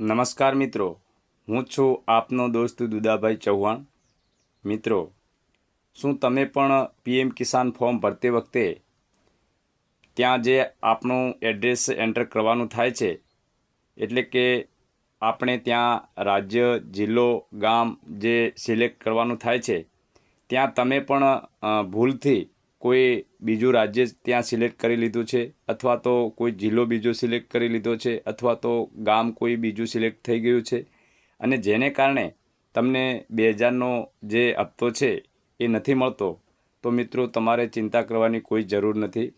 નમસ્કાર મિત્રો. હું છું આપનો દોસ્ત દુદાભાઈ ચૌહાણ. મિત્રો, શું તમે પણ પીએમ કિસાન ફોર્મ ભરતી વખતે ત્યાં જે આપણું એડ્રેસ એન્ટર કરવાનું થાય છે, એટલે કે આપણે ત્યાં રાજ્ય, જિલ્લો, ગામ જે સિલેક્ટ કરવાનું થાય છે, ત્યાં તમે પણ ભૂલથી કોઈ બીજું રાજ્ય ત્યાં સિલેક્ટ કરી લીધું છે, અથવા તો કોઈ જિલ્લો બીજો સિલેક્ટ કરી લીધો છે, અથવા તો ગામ કોઈ બીજું સિલેક્ટ થઈ ગયું છે. અને જેને કારણે તમને બે હજારનો જે હપ્તો છે એ નથી મળતો, તો મિત્રો તમારે ચિંતા કરવાની કોઈ જરૂર નથી.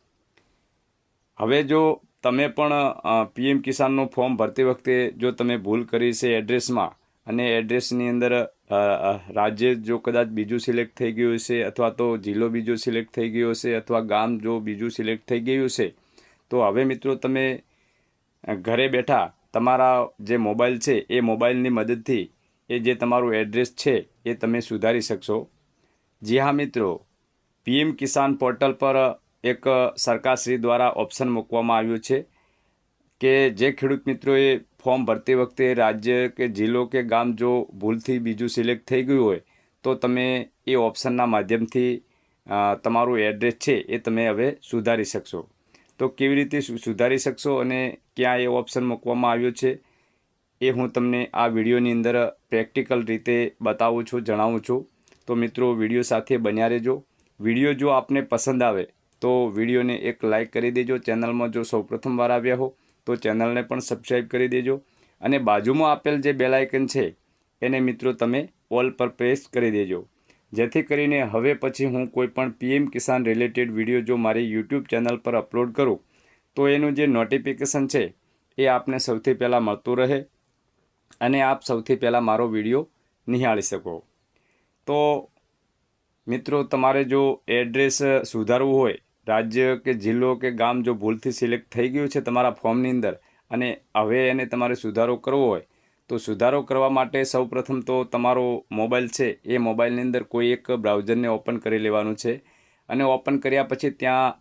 હવે જો તમે પણ પીએમ કિસાનનું ફોર્મ ભરતી વખતે જો તમે ભૂલ કરી છે એડ્રેસમાં અને એડ્રેસની અંદર રાજ્ય જો કદાચ બીજું સિલેક્ટ થઈ ગયું છે અથવા તો જિલ્લો બીજો સિલેક્ટ થઈ ગયો છે અથવા ગામ જો બીજું સિલેક્ટ થઈ ગયું છે તો હવે મિત્રો તમે ઘરે બેઠા તમારા જે મોબાઈલ છે એ મોબાઈલની મદદથી એ જે તમારું એડ્રેસ છે એ તમે સુધારી શકશો. જી હા મિત્રો, પીએમ કિસાન પોર્ટલ પર એક સરકારશ્રી દ્વારા ઓપ્શન મૂકવામાં આવ્યું છે કે જે ખેડૂત મિત્રોએ ફોર્મ ભરતી વખતે રાજ્ય કે જિલ્લો કે ગામ જો ભૂલથી બીજું સિલેક્ટ થઈ ગયું હોય, તો તમે એ ઓપ્શનના માધ્યમથી તમારું એડ્રેસ છે એ તમે હવે સુધારી શકશો. તો કેવી રીતે સુધારી શકશો અને ક્યાં એ ઓપ્શન મૂકવામાં આવ્યો છે, એ હું તમને આ વિડીયોની અંદર પ્રેક્ટિકલ રીતે બતાવું છું, જણાવું છું. તો મિત્રો, વીડિયો સાથે બન્યા રહેજો. વીડિયો જો આપને પસંદ આવે, તો વિડીયોને એક લાઇક કરી દેજો. ચેનલમાં જો સૌ પ્રથમવાર આવ્યા હો તો ચેનલને પણ સબસ્ક્રાઈબ કરી દેજો. અને બાજુમાં આપેલ જે બેલાયકન છે, એને મિત્રો તમે ઓલ પર પ્રેસ કરી દેજો. જેથી કરીને હવે પછી હું કોઈપણ પીએમ કિસાન રિલેટેડ વીડિયો જો મારી યુટ્યુબ ચેનલ પર અપલોડ કરું, તો એનું જે નોટિફિકેશન છે, એ આપને સૌથી પહેલાં મળતું રહે અને આપ સૌથી પહેલાં મારો વીડિયો નિહાળી શકો. તો મિત્રો તમારે જો એડ્રેસ સુધારવું હોય રાજ્ય કે જિલ્લો કે ગામ જો ભૂલથી સિલેક્ટ થઈ ગયું છે તમારા ફોર્મની અંદર અને હવે એને તમારે સુધારો કરવો હોય, તો સુધારો કરવા માટે સૌપ્રથમ તો તમારો મોબાઈલ છે, એ મોબાઈલની અંદર કોઈ એક બ્રાઉઝરને ઓપન કરી લેવાનું છે અને ઓપન કર્યા પછી ત્યાં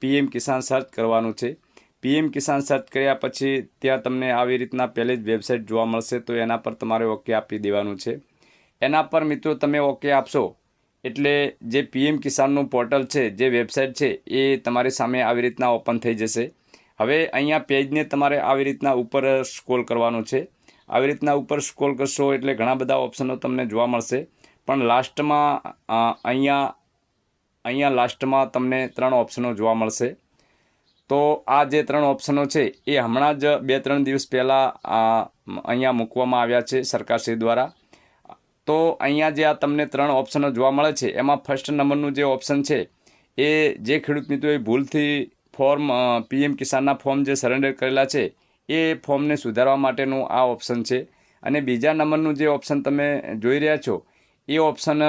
પીએમ કિસાન સર્ચ કરવાનું છે. પીએમ કિસાન સર્ચ કર્યા પછી ત્યાં તમને આવી રીતના પહેલી જ વેબસાઇટ જોવા મળશે, તો એના પર તમારે ઓકે આપી દેવાનું છે. એના પર મિત્રો તમે ઓકે આપશો એટલે જે પીએમ કિસાનનું પોર્ટલ છે, જે વેબસાઇટ છે, એ તમારી સામે આવી રીતના ઓપન થઈ જશે. હવે અહીંયા પેજને તમારે આવી રીતના ઉપર સ્ક્રોલ કરવાનું છે. આવી રીતના ઉપર સ્ક્રોલ કરશો એટલે ઘણા બધા ઓપ્શનો તમને જોવા મળશે. પણ લાસ્ટમાં અહીંયા અહીંયા લાસ્ટમાં તમને ત્રણ ઓપ્શનો જોવા મળશે. તો આ જે ત્રણ ઓપ્શનો છે, એ હમણાં જ બે ત્રણ દિવસ પહેલાં અહીંયા મૂકવામાં આવ્યા છે સરકારશ્રી દ્વારા. તો અહીંયા જે આ તમને ત્રણ ઓપ્શનો જોવા મળે છે, એમાં ફર્સ્ટ નંબરનું જે ઓપ્શન છે, એ જે ખેડૂત મિત્રોએ ભૂલથી ફોર્મ પીએમ કિસાનના ફોર્મ જે સરેન્ડર કરેલા છે, એ ફોર્મને સુધારવા માટેનું આ ઓપ્શન છે. અને બીજા નંબરનું જે ઓપ્શન તમે જોઈ રહ્યા છો, એ ઓપ્શન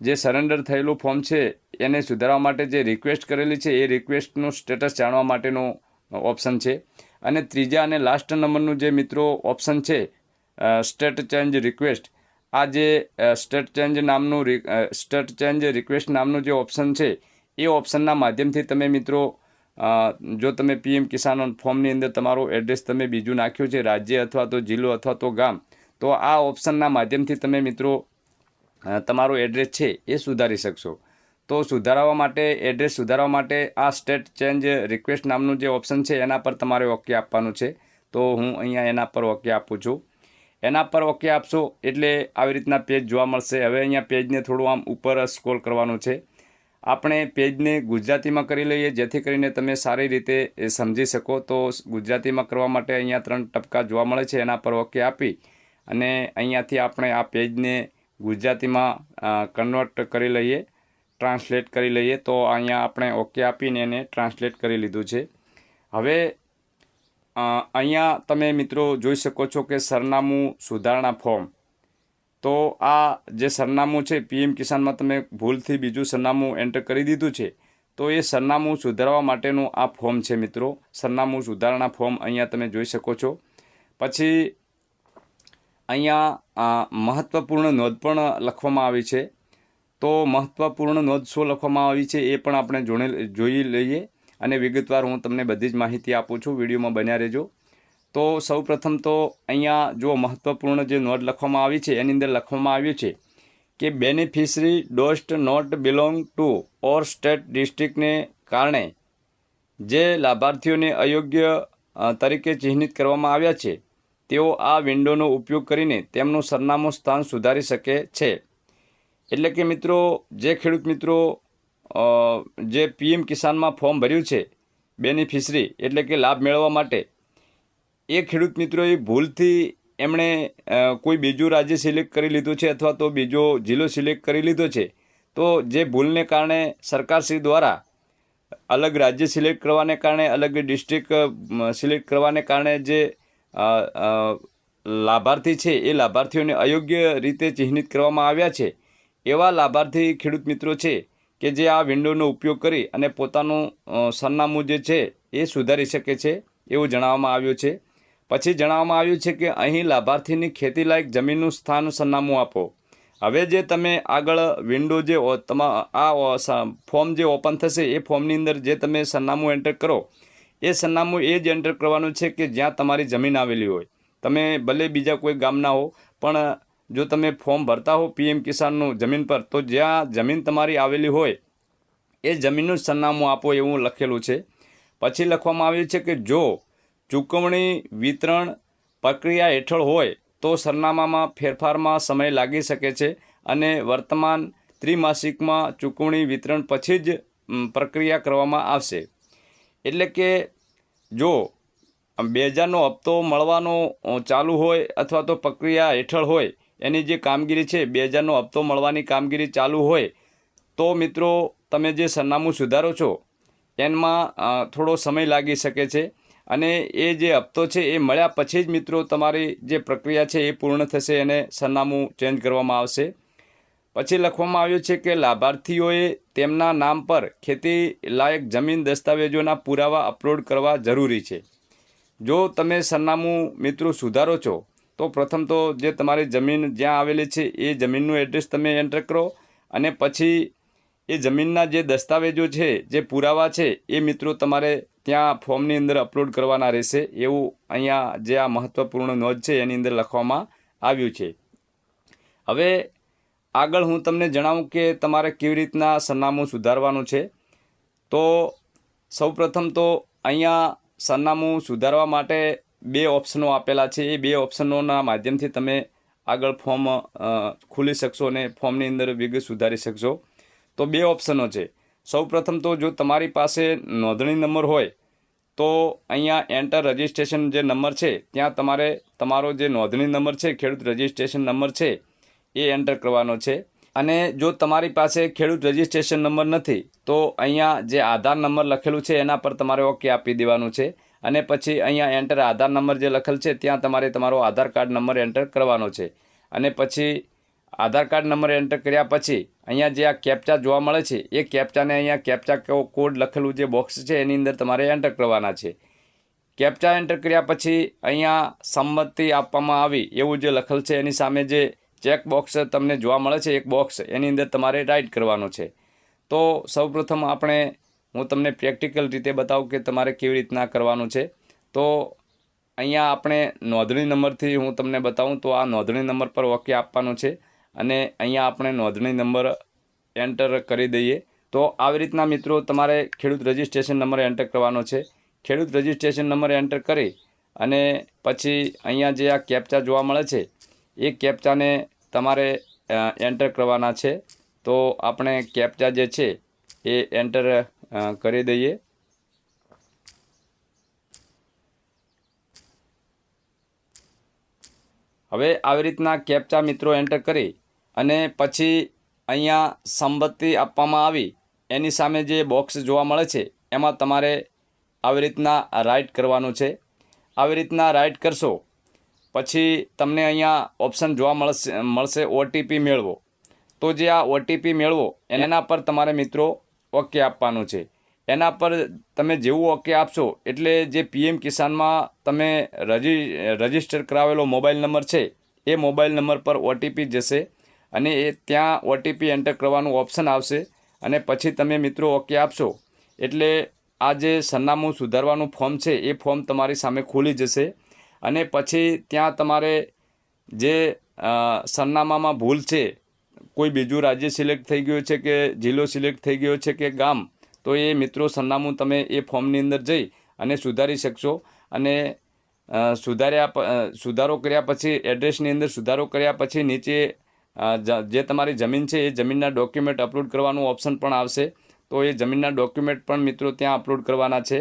જે સરેન્ડર થયેલું ફોર્મ છે, એને સુધારવા માટે જે રિક્વેસ્ટ કરેલી છે, એ રિક્વેસ્ટનું સ્ટેટસ જાણવા માટેનું ઓપ્શન છે. અને ત્રીજા અને લાસ્ટ નંબરનું જે મિત્રો ઓપ્શન છે સ્ટેટ ચેન્જ રિક્વેસ્ટ આ જે સ્ટેટ ચેન્જ નામનું સ્ટેટ ચેન્જ રિક્વેસ્ટ નામનું જે ઓપ્શન છે, એ ઓપ્શનના માધ્યમથી તમે મિત્રો જો તમે પીએમ કિસાન ફોર્મની અંદર તમારું એડ્રેસ તમે બીજું નાખ્યું છે, રાજ્ય અથવા તો જિલ્લો અથવા તો ગામ, તો આ ઓપ્શનના માધ્યમથી તમે મિત્રો તમારું એડ્રેસ છે એ સુધારી શકશો. તો સુધારવા માટે એડ્રેસ સુધારવા માટે આ સ્ટેટ ચેન્જ રિક્વેસ્ટ નામનું જે ઓપ્શન છે, એના પર તમારે ઓકે આપવાનું છે. તો હું અહીંયા એના પર ઓકે આપું છું. એના પર ઓકે આપશો એટલે આવી રીતના પેજ જોવા મળશે. હવે અહીંયા પેજને થોડું આમ ઉપર સ્ક્રોલ કરવાનું છે. આપણે પેજને ગુજરાતીમાં કરી લઈએ, જેથી કરીને તમે સારી રીતે સમજી શકો. તો ગુજરાતીમાં કરવા માટે અહીંયા ત્રણ ટપકા જોવા મળે છે, એના પર ઓકે આપી અને અહીંયાથી આપણે આ પેજને ગુજરાતીમાં કન્વર્ટ કરી લઈએ ટ્રાન્સલેટ કરી લઈએ. તો અહીંયા આપણે ઓકે આપીને એને ટ્રાન્સલેટ કરી લીધું છે. હવે અહીંયા તમે મિત્રો જોઈ શકો છો કે સરનામું સુધારણા ફોર્મ. તો આ જે સરનામું છે, પીએમ કિસાનમાં તમે ભૂલથી બીજું સરનામું એન્ટર કરી દીધું છે. તો એ સરનામું સુધારવા માટેનું આ ફોર્મ છે મિત્રો. સરનામું સુધારણા ફોર્મ અહીંયા તમે જોઈ શકો છો. પછી અહીંયા મહત્ત્વપૂર્ણ નોંધ પણ લખવામાં આવી છે. તો મહત્ત્વપૂર્ણ નોંધ શું લખવામાં આવી છે એ પણ આપણે જોઈ લઈએ. અને વિગતવાર હું તમને બધી જ માહિતી આપું છું. વિડીયોમાં બન્યા રહેજો. તો સૌ પ્રથમ તો અહીંયા જો મહત્ત્વપૂર્ણ જે નોટ લખવામાં આવી છે, એની અંદર લખવામાં આવ્યું છે કે beneficiary dost not belong to our state ડિસ્ટ્રિક્ટને કારણે જે લાભાર્થીઓને અયોગ્ય તરીકે ચિહ્નિત કરવામાં આવ્યા છે, તેઓ આ વિન્ડોનો ઉપયોગ કરીને તેમનું સરનામું સ્થાન સુધારી શકે છે. એટલે કે મિત્રો, જે ખેડૂત મિત્રો જે પીએમ કિસાનમાં ફોર્મ ભર્યું છે બેનિફિશરી એટલે કે લાભ મેળવવા માટે. એ ખેડૂત મિત્રોએ ભૂલથી એમણે કોઈ બીજું રાજ્ય સિલેક્ટ કરી લીધું છે અથવા તો બીજો જિલ્લો સિલેક્ટ કરી લીધો છે, તો જે ભૂલને કારણે સરકારશ્રી દ્વારા અલગ રાજ્ય સિલેક્ટ કરવાને કારણે, અલગ ડિસ્ટ્રિક્ટ સિલેક્ટ કરવાને કારણે જે લાભાર્થી છે, એ લાભાર્થીઓને અયોગ્ય રીતે ચિહ્નિત કરવામાં આવ્યા છે. એવા લાભાર્થી ખેડૂત મિત્રો છે કે જે આ વિન્ડોનો ઉપયોગ કરી અને પોતાનું સરનામું જે છે એ સુધારી શકે છે એવું જણાવવામાં આવ્યું છે. પછી જણાવવામાં આવ્યું છે કે અહીં લાભાર્થીની ખેતીલાયક જમીનનું સ્થાન સરનામું આપો. હવે જે તમે આગળ વિન્ડો જે તમા આ ફોર્મ જે ઓપન થશે એ ફોર્મની અંદર જે તમે સરનામું એન્ટર કરો, એ સરનામું એ જ એન્ટર કરવાનું છે કે જ્યાં તમારી જમીન આવેલી હોય. તમે ભલે બીજા કોઈ ગામના હો, પણ જો તમે ફોર્મ ભરતા હો પીએમ કિસાનનું જમીન પર, તો જ્યાં જમીન તમારી આવેલી હોય, એ જમીનનું સરનામું આપો એવું લખેલું છે. પછી લખવામાં આવ્યું છે કે જો ચૂકવણી, વિતરણ પ્રક્રિયા હેઠળ હોય, તો સરનામામાં ફેરફારમાં સમય લાગી શકે છે અને વર્તમાન ત્રિમાસિકમાં ચૂકવણી, વિતરણ પછી જ પ્રક્રિયા કરવામાં આવશે. એટલે કે જો બે હજારનો હપ્તો મળવાનો ચાલુ હોય અથવા તો પ્રક્રિયા હેઠળ હોય એની જે કામગીરી છે બે હજારનો હપ્તો મળવાની કામગીરી ચાલુ હોય, તો મિત્રો તમે જે સરનામું સુધારો છો એમાં થોડો સમય લાગી શકે છે. અને એ જે હપ્તો છે, એ મળ્યા પછી જ મિત્રો તમારી જે પ્રક્રિયા છે, એ પૂર્ણ થશે અને સરનામું ચેન્જ કરવામાં આવશે. પછી લખવામાં આવ્યું છે કે લાભાર્થીઓએ તેમના નામ પર ખેતી લાયક જમીન દસ્તાવેજોના પુરાવા અપલોડ કરવા જરૂરી છે. જો તમે સરનામું મિત્રો સુધારો છો તો પ્રથમ તો જે તમારી જમીન જ્યાં આવેલી છે, એ જમીનનું એડ્રેસ તમે એન્ટર કરો અને પછી એ જમીનના જે દસ્તાવેજો છે, જે પુરાવા છે, એ મિત્રો તમારે ત્યાં ફોર્મની અંદર અપલોડ કરવાના રહેશે. એવું અહીંયા જે આ મહત્ત્વપૂર્ણ નોંધ છે, એની અંદર લખવામાં આવ્યું છે. હવે આગળ હું તમને જણાવું કે તમારે કેવી રીતના સરનામું સુધારવાનું છે. તો સૌપ્રથમ તો અહીંયા સરનામું સુધારવા માટે બે ઓપ્શનો આપેલા છે. એ બે ઓપ્શનોના માધ્યમથી તમે આગળ ફોર્મ ખોલી શકશો અને ફોર્મની અંદર વિગત સુધારી શકશો. તો બે ઓપ્શનો છે. સૌપ્રથમ તો જો તમારી પાસે નોંધણી નંબર હોય, તો અહીંયા એન્ટર રજિસ્ટ્રેશન જે નંબર છે, ત્યાં તમારે તમારો જે નોંધણી નંબર છે, ખેડૂત રજિસ્ટ્રેશન નંબર છે, એ એન્ટર કરવાનો છે. અને જો તમારી પાસે ખેડૂત રજિસ્ટ્રેશન નંબર નથી, તો અહીંયા જે આધાર નંબર લખેલું છે, એના પર તમારે ઓકે આપી દેવાનું છે. અને પછી અહીંયા એન્ટર આધાર નંબર જે લખેલ છે, ત્યાં તમારે તમારો આધાર કાર્ડ નંબર એન્ટર કરવાનો છે. અને પછી આધાર કાર્ડ નંબર એન્ટર કર્યા પછી અહીંયા જે આ કેપ્ચા જોવા મળે છે, એ કેપ્ચાને અહીંયા કેપ્ચા કોડ લખેલું જે બોક્સ છે, એની અંદર તમારે એન્ટર કરવાના છે. કેપ્ચા એન્ટર કર્યા પછી અહીંયા સંમતિ આપવામાં આવી એવું જે લખેલ છે, એની સામે જે ચેક બોક્સ તમને જોવા મળે છે, એક બોક્સ એની અંદર તમારે રાઇટ કરવાનો છે. તો સૌપ્રથમ આપણે હું તમને પ્રેક્ટિકલ રીતે બતાવું કે તમારે કેવી રીતના કરવાનું છે. તો અહીંયા આપણે નોંધણી નંબરથી હું તમને બતાવું, તો આ નોંધણી નંબર પર ઓકે આપવાનું છે અને અહીંયા આપણે નોંધણી નંબર એન્ટર કરી દઈએ. તો આવી રીતના મિત્રો તમારે ખેડૂત રજિસ્ટ્રેશન નંબર એન્ટર કરવાનો છે. ખેડૂત રજિસ્ટ્રેશન નંબર એન્ટર કરી અને પછી અહીંયા જે આ કેપ્ચા જોવા મળે છે, એ કેપ્ચાને તમારે એન્ટર કરવાના છે. તો આપણે કેપ્ચા જે છે, એ એન્ટર કરી દઈએ. હવે આવી રીતના કેપ્ચા મિત્રો એન્ટર કરી અને પછી અહીંયા સંમતિ આપવામાં આવી. એની સામે જે બોક્સ જોવા મળે છે, એમાં તમારે આવી રીતના રાઇટ કરવાનું છે. આવી રીતના રાઇટ કરશો, પછી તમને અહીંયા ઓપ્શન જોવા મળશે મળશે ઓટીપી મેળવો. તો જે આ ઓટીપી મેળવો, એના પર તમારે મિત્રો ઓકે આપવાનું છે. એના પર તમે જેવું ઓકે આપશો એટલે જે પીએમ કિસાનમાં તમે રજી, રજિસ્ટર કરાવેલો મોબાઈલ નંબર છે, એ મોબાઈલ નંબર પર ઓટીપી જશે અને એ ત્યાં ઓટીપી એન્ટર કરવાનું ઓપ્શન આવશે અને પછી તમે મિત્રો ઓકે આપશો. એટલે આ જે સરનામું સુધારવાનું ફોર્મ છે, એ ફોર્મ તમારી સામે ખુલી જશે અને પછી ત્યાં તમારે જે સરનામામાં ભૂલ છે કોઈ બીજું રાજ્ય સિલેક્ટ થઈ ગયું છે કે જિલ્લો સિલેક્ટ થઈ ગયો છે કે ગામ, તો એ મિત્રો સરનામું તમે એ ફોર્મની અંદર જઈ અને સુધારી શકશો. અને સુધાર્યા સુધારો કર્યા પછી એડ્રેસની અંદર સુધારો કર્યા પછી નીચે જે તમારી જમીન છે એ જમીનના ડોક્યુમેન્ટ અપલોડ કરવાનું ઓપ્શન પણ આવશે. તો એ જમીનના ડોક્યુમેન્ટ પણ મિત્રો ત્યાં અપલોડ કરવાના છે.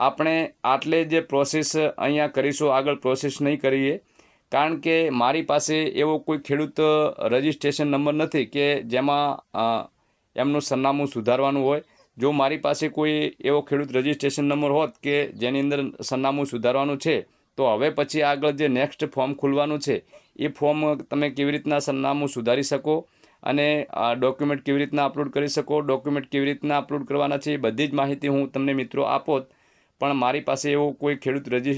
આપણે આટલે જે પ્રોસેસ અહીંયા કરીશું, આગળ પ્રોસેસ નહીં કરીએ. કારણ કે મારી પાસે એવો કોઈ ખેડૂત રજિસ્ટ્રેશન નંબર નથી કે જેમાં એમનું સરનામું સુધારવાનું હોય. જો મારી પાસે કોઈ એવો ખેડૂત રજિસ્ટ્રેશન નંબર હોત કે જેની અંદર સરનામું સુધારવાનું છે, તો હવે પછી આગળ જે નેક્સ્ટ ફોર્મ ખુલવાનું છે, એ ફોર્મ તમે કેવી રીતના સરનામું સુધારી શકો અને આ ડોક્યુમેન્ટ કેવી રીતના અપલોડ કરી શકો ડોક્યુમેન્ટ કેવી રીતના અપલોડ કરવાના છે એ બધી જ માહિતી હું તમને મિત્રો આપોત. પણ મારી પાસે એવો કોઈ ખેડૂત રજિ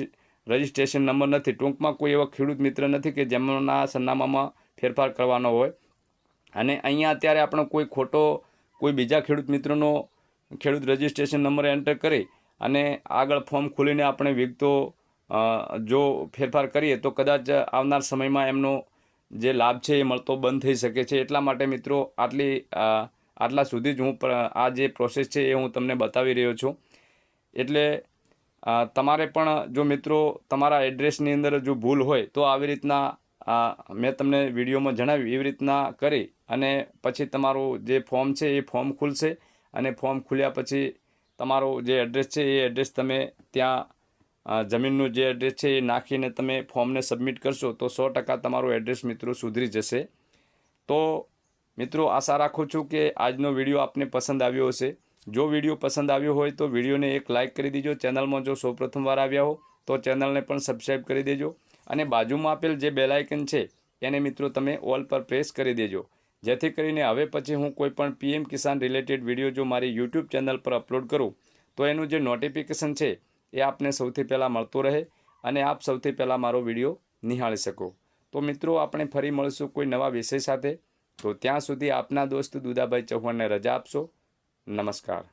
રજિસ્ટ્રેશન નંબર નથી. ટૂંકમાં કોઈ એવો ખેડૂત મિત્ર નથી કે જેમના સરનામામાં ફેરફાર કરવાનો હોય. અને અહીંયા અત્યારે આપણો કોઈ ખોટો, કોઈ બીજા ખેડૂત મિત્રનો ખેડૂત રજિસ્ટ્રેશન નંબર એન્ટર કરી અને આગળ ફોર્મ ખોલીને આપણે વિગતો જો ફેરફાર કરીએ તો કદાચ આવનાર સમયમાં એમનો જે લાભ છે એ મળતો બંધ થઈ શકે છે. એટલા માટે મિત્રો આટલી આટલા સુધી જ હું આ જે પ્રોસેસ છે એ હું તમને બતાવી રહ્યો છું. એટલે તમારે પણ જો મિત્રો તમારા એડ્રેસની અંદર જો ભૂલ હોય તો આવી રીતના મેં તમને વિડીયોમાં જણાવ્યું, એવી રીતના કરી અને પછી તમારું જે ફોર્મ છે એ ફોર્મ ખુલશે અને ફોર્મ ખુલ્યા પછી તમારું જે એડ્રેસ છે એ એડ્રેસ તમે ત્યાં જમીનનું જે એડ્રેસ છે એ નાખીને તમે ફોર્મને સબમિટ કરશો તો સો ટકા તમારું એડ્રેસ મિત્રો સુધરી જશે. તો મિત્રો આશા રાખું છું કે આજનો વીડિયો આપને પસંદ આવ્યો હશે. જો વીડિયો પસંદ આવ્યો હોય તો વિડીયોને એક લાઇક કરી દેજો. ચેનલમાં જો સૌપ્રથમ વાર આવ્યા હો, તો ચેનલને પણ સબસ્ક્રાઈબ કરી દેજો. અને બાજુમાં આપેલ જે બેલાયકન છે, એને મિત્રો તમે ઓલ પર પ્રેસ કરી દેજો. જેથી કરીને હવે પછી હું કોઈપણ પીએમ કિસાન રિલેટેડ વીડિયો જો મારી યુટ્યુબ ચેનલ પર અપલોડ કરું, તો એનું જે નોટિફિકેશન છે, એ આપને સૌથી પહેલાં મળતો રહે અને આપ સૌથી પહેલાં મારો વીડિયો નિહાળી શકો. તો મિત્રો, આપણે ફરી મળીશું કોઈ નવા વિષય સાથે. તો ત્યાં સુધી આપના દોસ્ત દુદાભાઈ ચૌહાણને રજા આપશો. નમસ્કાર.